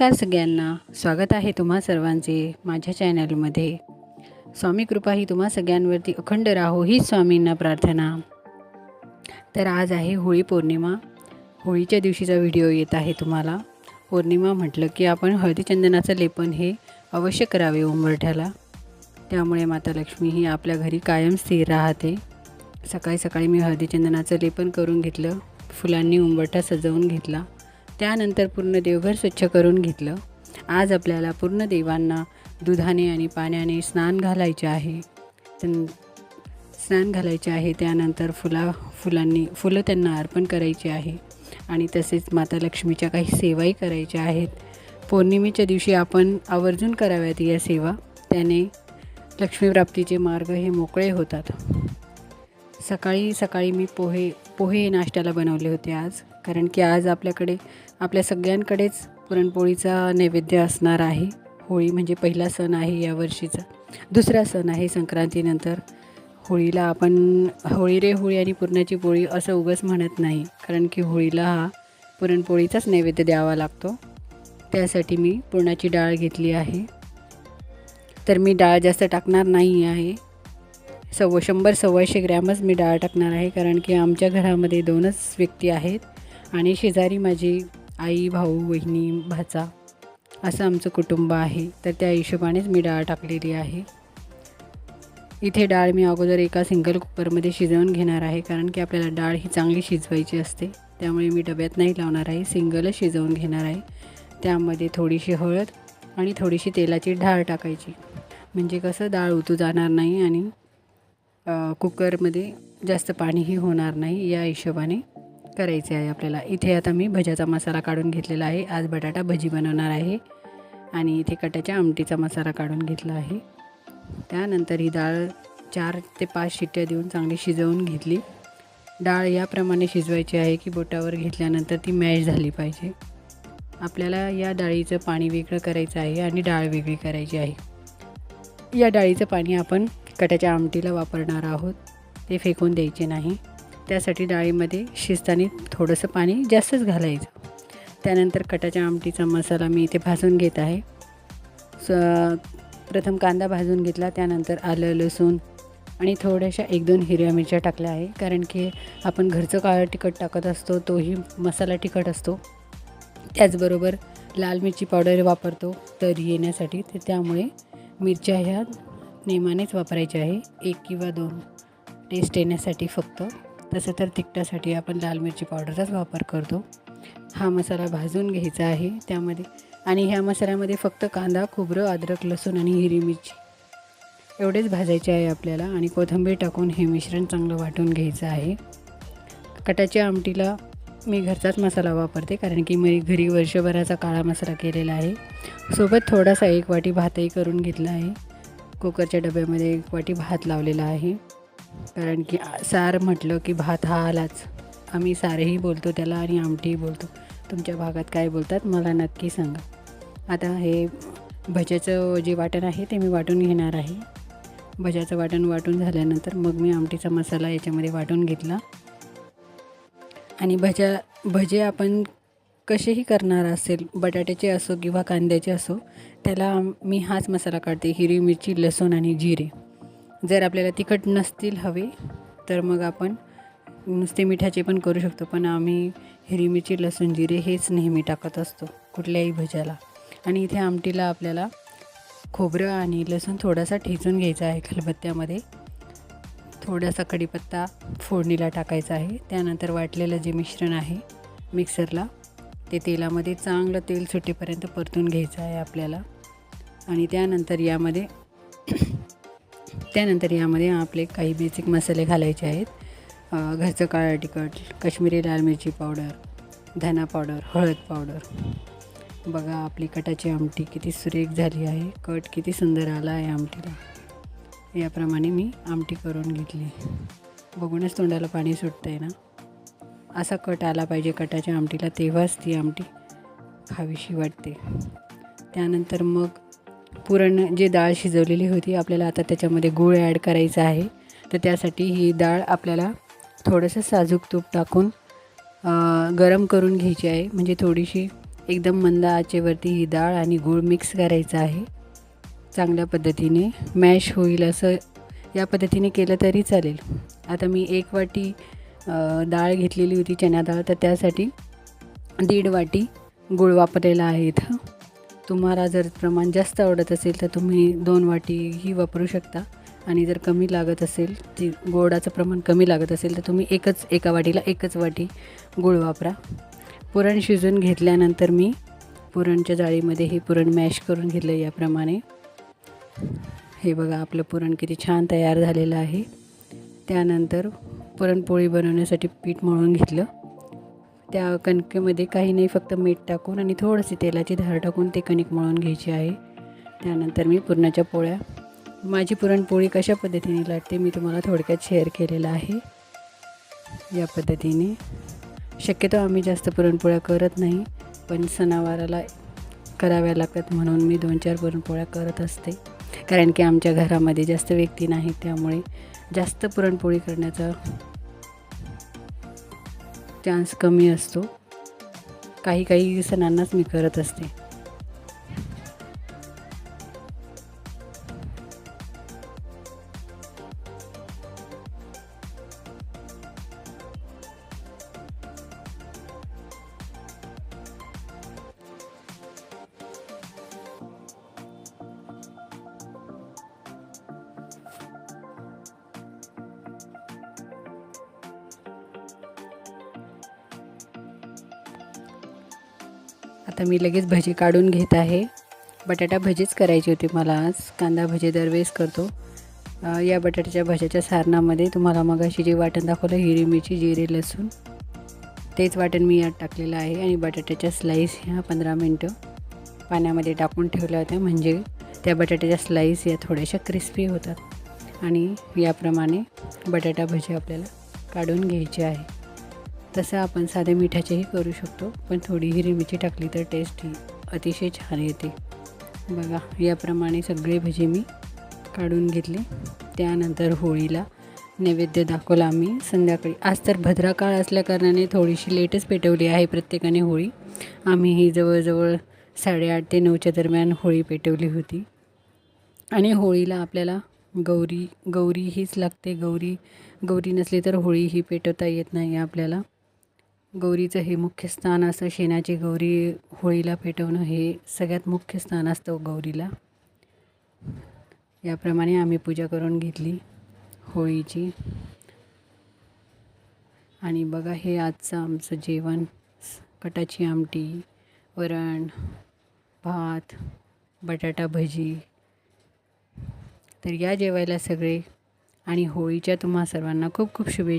नमस्कार सगळ्यांना. स्वागत आहे तुम्हा सर्वांचे माझ्या चॅनलमध्ये. स्वामी कृपा ही तुम्हा सगळ्यांवरती अखंड राहो ही स्वामींना प्रार्थना. तर आज आहे होळी पौर्णिमा. होळीच्या दिवशीचा व्हिडिओ येत आहे तुम्हाला. पौर्णिमा म्हटलं की आपण हळदीचंदनाचं लेपन हे अवश्य करावे उंबरठ्याला त्यामुळे माता लक्ष्मी ही आपल्या घरी कायम स्थिर राहते. सकाळी सकाळी मी हळदीचंदनाचं लेपन करून घेतलं. फुलांनी उंबरठा सजवून घेतला. त्यानंतर पूर्ण देवघर स्वच्छ करून घेतलं. आज आपल्याला पूर्ण देवांना दुधाने आणि पाण्याने स्नान घालायचे आहे. स्नान घालायचे आहे त्यानंतर फुला फुलांनी फुलं त्यांना अर्पण करायची आहे. आणि तसेच माता लक्ष्मीच्या काही सेवाही करायच्या आहेत. पौर्णिमेच्या दिवशी आपण आवर्जून कराव्यात या सेवा. त्याने लक्ष्मीप्राप्तीचे मार्ग हे मोकळे होतात. सकाळी सकाळी मी पोहे पोहे नाश्त्याला बनवले होते आज. कारण की आज आपल्याकडे आपल्या सगळ्यांकडेच पुरणपोळीचा नैवेद्य असणार आहे. होळी म्हणजे पहिला सण आहे या वर्षीचा. दुसरा सण आहे संक्रांतीनंतर. होळीला आपण होळी रे होळी आणि पुरणाची पोळी असं उगस म्हणत नाही. कारण की होळीला हा पुरणपोळीचाच नैवेद्य द्यावा लागतो. त्यासाठी मी पुरणाची डाळ घेतली आहे. तर मी डाळ जास्त टाकणार नाही आहे. सव्वा शंभर सव्वाशे ग्रॅमच मी डाळ टाकणार आहे कारण की आमच्या घरामध्ये दोनच व्यक्ती आहेत आणि शेजारी माझी आई भाऊ बहिणी भाचा असं आमचं कुटुंब आहे. तर त्या हिशोबानेच मी डाळ टाकलेली आहे. इथे डाळ मी अगोदर एका सिंगल कुकरमध्ये शिजवून घेणार आहे कारण की आपल्याला डाळ ही चांगली शिजवायची असते. त्यामुळे मी डब्यात नाही लावणार आहे सिंगलच शिजवून घेणार आहे. त्यामध्ये थोडीशी हळद आणि थोडीशी तेलाची डाळ टाकायची. म्हणजे कसं डाळ उतू जाणार नाही आणि कुकरमध्ये जास्त पाणीही होणार नाही या हिशोबाने करायचे आहे आपल्याला. इथे आता मी भज्याचा मसाला काढून घेतलेला आहे. आज बटाटा भजी बनवणार आहे. आणि इथे कटाच्या आमटीचा मसाला काढून घेतला आहे. त्यानंतर ही डाळ चार ते पाच शिट्ट्या देऊन चांगली शिजवून घेतली. डाळ याप्रमाणे शिजवायची आहे की बोटावर घेतल्यानंतर ती मॅश झाली पाहिजे. आपल्याला या डाळीचं पाणी वेगळं करायचं आहे आणि डाळ वेगळी करायची आहे. या डाळीचं पाणी आपण कटाच्या आमटीला वापरणार आहोत. ते फेकून द्यायचे नाही. त्यासाठी डाळीमध्ये शिजताना थोडंसं पाणी जास्तच घालायचं. त्यानंतर कटाच्या आमटीचा मसाला मी इथे भाजून घेत आहे. स प्रथम कांदा भाजून घेतला त्यानंतर आलं लसूण आणि थोड्याशा एक दोन हिरव्या मिरच्या टाकल्या आहे. कारण की आपण घरचं काळं तिखट टाकत असतो तोही मसाला तिखट असतो. त्याचबरोबर लाल मिरची पावडर वापरतो तरी येण्यासाठी. तर त्यामुळे मिरच्या ह्या नेमानेच वापरायचे आहे. एक किंवा दोन टेस्ट येण्यासाठी फक्त. तसं तर तिखटासाठी आपण लाल मिरची पावडरचाच वापर करतो. हा मसाला भाजून घ्यायचा आहे त्यामध्ये. आणि ह्या मसाल्यामध्ये फक्त कांदा खोबरं अद्रक लसूण आणि हिरवी मिरची. एवढेच भाजायचे आहे आपल्याला आणि कोथिंबीर टाकून हे मिश्रण चांगलं वाटून घ्यायचं आहे. कटाच्या आमटीला मी घरचाच मसाला वापरते कारण की मी घरी वर्षभराचा काळा मसाला केलेला आहे. सोबत थोडासा एक वाटी भातही करून घेतला आहे. कुकरच्या डब्यामध्ये एक वाटी भात लावलेला आहे. कारण की सार म्हटलं की भात हा आलाच. आम्ही सारही बोलतो त्याला आणि आमटीही बोलतो. तुमच्या भागात काय बोलतात मला नक्की सांगा. आता हे भज्याचं जे वाटण आहे ते मी वाटून घेणार आहे. भज्याचं वाटण वाटून झाल्यानंतर मग मी आमटीचा मसाला याच्यामध्ये वाटून घेतला. आणि भज्या भजे आपण कसेही करणार असेल बटाट्याचे असो किंवा कांद्याचे असो त्याला मी हाच मसाला काढते हिरवी मिरची लसूण आणि जिरे. जर आपल्याला तिखट नसतील हवे तर मग आपण नुसते मिठाचे पण करू शकतो पण आम्ही हिरवी मिरची लसूण जिरे हेच नेहमी टाकत असतो कुठल्याही भज्याला. आणि इथे आमटीला आपल्याला खोबरं आणि लसूण थोडासा ठेचून घ्यायचा आहे खलबत्त्यामध्ये. थोडासा कढीपत्ता फोडणीला टाकायचा आहे त्यानंतर वाटलेलं जे मिश्रण आहे मिक्सरला ते तेलामध्ये चांगलं तेल सुटेपर्यंत परतून घ्यायचं आहे आपल्याला. आणि त्यानंतर यामध्ये त्यानंतर यामध्ये आपले काही बेसिक मसाले घालायचे आहेत. घरचं काळं तिखट काश्मीरी लाल मिरची पावडर धना पावडर हळद पावडर. बघा आपली कटाची आमटी किती सुरेख झाली आहे. कट किती सुंदर आला आहे आमटीला. याप्रमाणे मी आमटी करून घेतली. बघूनच तोंडाला पाणी सुटतं आहे ना. असा कट आला पाहिजे कटाच्या आमटीला तेव्हाच ती आमटी खावीशी वाटते. त्यानंतर मग पुरण जे डाळ शिजवलेली होती आपल्याला आता त्याच्यामध्ये गूळ ॲड करायचा आहे. तर त्यासाठी ही डाळ आपल्याला थोडंसं साजूक तूप टाकून गरम करून घ्यायची आहे. म्हणजे थोडीशी एकदम मंद आचेवरती ही डाळ आणि गूळ मिक्स करायचं आहे. चांगल्या पद्धतीने मॅश होईल असं या पद्धतीने केलं तरी चालेल. आता मी एक वाटी डाळ घेतलेली होती चण्या डाळ. तर त्यासाठी दीड वाटी गूळ वापरलेला आहे इथं. तुम्हाला जर प्रमाण जास्त आवडत असेल तर तुम्ही दोन वाटीही वापरू शकता. आणि जर कमी लागत असेल ती गोडाचं प्रमाण कमी लागत असेल तर तुम्ही एकच एका वाटीला एकच वाटी गूळ वापरा. पुरण शिजून घेतल्यानंतर मी पुरणच्या जाळीमध्ये हे पुरण मॅश करून घेतलं याप्रमाणे. हे बघा आपलं पुरण किती छान तयार झालेलं आहे. त्यानंतर पुरणपोळी बनवण्यासाठी पीठ मळून घेतलं. त्या कणकेमध्ये काही नाही फक्त मीठ टाकून आणि थोडंसे तेलाची धार टाकून ते कणिक मळून घ्यायची आहे. त्यानंतर मी पुरणाच्या पोळ्या. माझी पुरणपोळी कशा पद्धतीने लाटते मी तुम्हाला थोडक्यात शेअर केलेलं आहे. या पद्धतीने. शक्यतो आम्ही जास्त पुरणपोळ्या करत नाही पण सणावाराला कराव्या लागतात म्हणून मी दोन चार पुरणपोळ्या करत असते. कारण की आमच्या घरामध्ये जास्त व्यक्ती नाही त्यामुळे जास्त पुरणपोळी करण्याचा चान्स कमी असतो. काही काही सणांनाच मी करत असते. आता मी लगेच भजी काढून घेत आहे. बटाटा भजीच करायची होती मला आज. कांदा भजी दरवेळेस करतो. या बटाट्याच्या भज्याच्या सारणामध्ये तुम्हाला मगाशी जे वाटण दाखवलं हिरवी मिरची जिरे लसूण तेच वाटण मी यात टाकलेलं आहे. आणि बटाट्याच्या स्लाईस ह्या पंधरा मिनटं पाण्यामध्ये टाकून ठेवल्या होत्या. म्हणजे त्या बटाट्याच्या स्लाईस या थोड्याशा क्रिस्पी होतात. आणि याप्रमाणे बटाटा भजी आपल्याला काढून घ्यायची आहे. तसं आपण साध्या मिठाचेही करू शकतो पण थोडी हिरवी मिरची टाकली तर टेस्ट ही अतिशय छान येते. बघा याप्रमाणे सगळे भजे मी काढून घेतले. त्यानंतर होळीला नैवेद्य दाखवला आम्ही. संध्याकाळी आज तर भद्रा काळ असल्याकारणाने थोडीशी लेटच पेटवली आहे प्रत्येकाने होळी. आम्ही ही जवळजवळ साडेआठ ते नऊच्या दरम्यान होळी पेटवली होती. आणि होळीला आपल्याला गौरी गौरी हीच लागते. गौरी गौरी नसली तर होळी ही पेटवता येत नाही आपल्याला. गौरीचं हे मुख्य स्थान असं शेणाची गौरी होळीला पेटवणं हे सगळ्यात मुख्य स्थान असतं गौरीला. याप्रमाणे आम्ही पूजा करून घेतली होळीची. आणि बघा हे आजचं आमचं जेवण. कटाची आमटी वरण भात बटाटा भजी. तर या जेवायला सगळे. आणि होळीच्या तुम्हा सर्वांना खूप खूप शुभेच्छा.